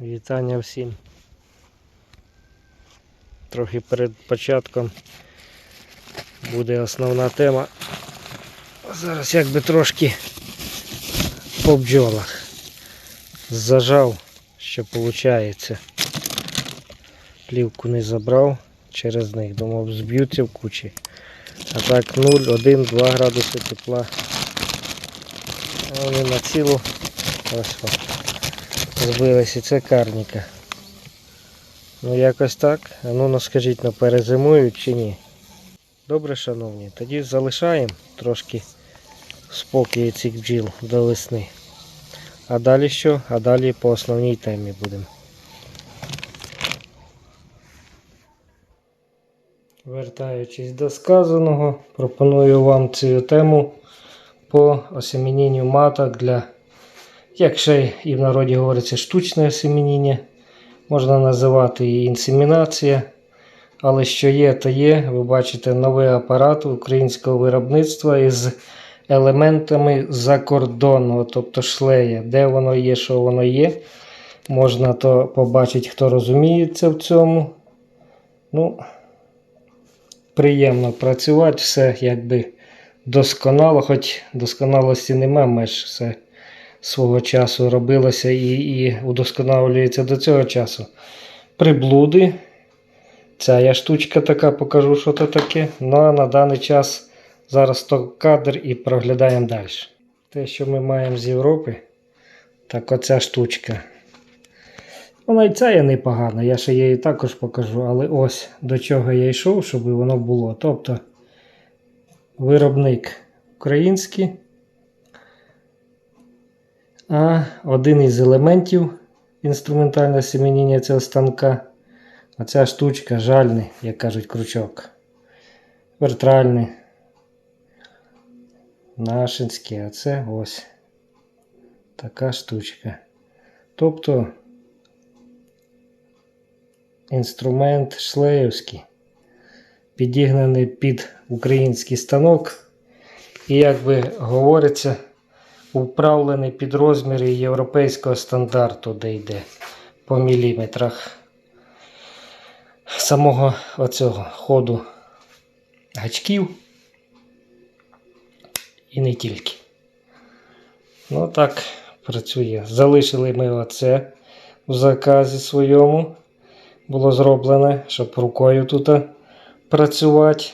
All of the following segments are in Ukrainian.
Вітання всім. Трохи перед початком буде основна тема. Зараз якби трошки по бджолах. Зажав, що виходить. Плівку не забрав через них, думав зб'ються в кучі. А так 0, 1, 2 градуси тепла. Вони на цілу ось і це карніка. Ну якось так. А ну ну скажіть, ну перезимують чи ні? Добре, шановні, тоді залишаємо трошки спокій цих бджіл до весни. А далі що? А далі по основній темі будемо. Вертаючись до сказаного, пропоную вам цю тему по осемінінню маток для, як ще і в народі говориться, штучне осемініння. Можна називати і інсемінація. Але що є, то є. Ви бачите новий апарат українського виробництва із елементами закордонного, тобто шлея. Де воно є, що воно є. Можна то побачити, хто розуміється в цьому. Ну, приємно працювати, все якби досконало, хоч досконалості нема меж, все свого часу робилося і, і удосконалюється до цього часу. Приблуди. Ця я штучка така, покажу, що це таке. Ну а на даний час зараз то кадр і проглядаємо далі. Те, що ми маємо з Європи, так оця штучка. Вона і ця є непогана, я ще її також покажу, але ось до чого я йшов, щоб воно було. Тобто виробник український, а один із елементів інструментального семеніння цього станка. Оця штучка жальний, як кажуть, крючок. Вертральний. Нашинський, а це ось така штучка. Тобто інструмент шлеївський, підігнаний під український станок. І, як би говориться, управлений під розміри європейського стандарту, де йде по міліметрах самого оцього ходу гачків. І не тільки. Ну так працює. Залишили ми оце в заказі своєму. Було зроблене, щоб рукою тут працювати,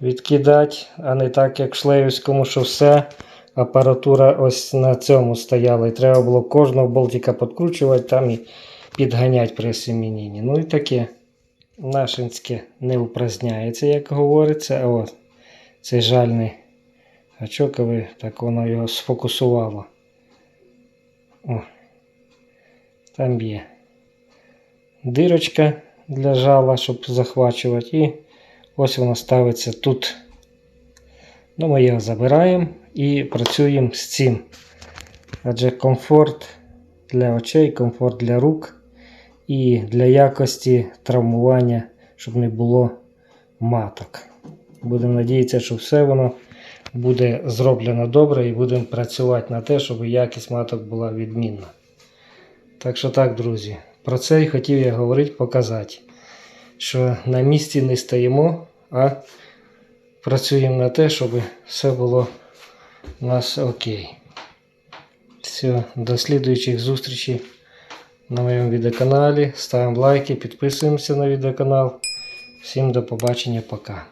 відкидати, а не так, як в Шлеївському, що все апаратура ось на цьому стояла. І треба було кожного болтика підкручувати там і підганяти при семенінні. Ну і таке. Нашинське не упраздняється, як говориться. А от цей жальний гачок, так воно його сфокусувало. О, там є дирочка для жала, щоб захвачувати. І ось воно ставиться тут. Ну, ми його забираємо і працюємо з цим. Адже комфорт для очей, комфорт для рук і для якості травмування, щоб не було маток. Будемо надіятися, що все воно буде зроблено добре і будемо працювати на те, щоб якість маток була відмінна. Так що так, друзі, про це і хотів я говорити, показати, що на місці не стоїмо, а працюємо на те, щоб все було у нас окей. Все, до слідуючих зустрічей на моєму відеоканалі. Ставимо лайки, підписуємося на відеоканал. Всім до побачення, пока.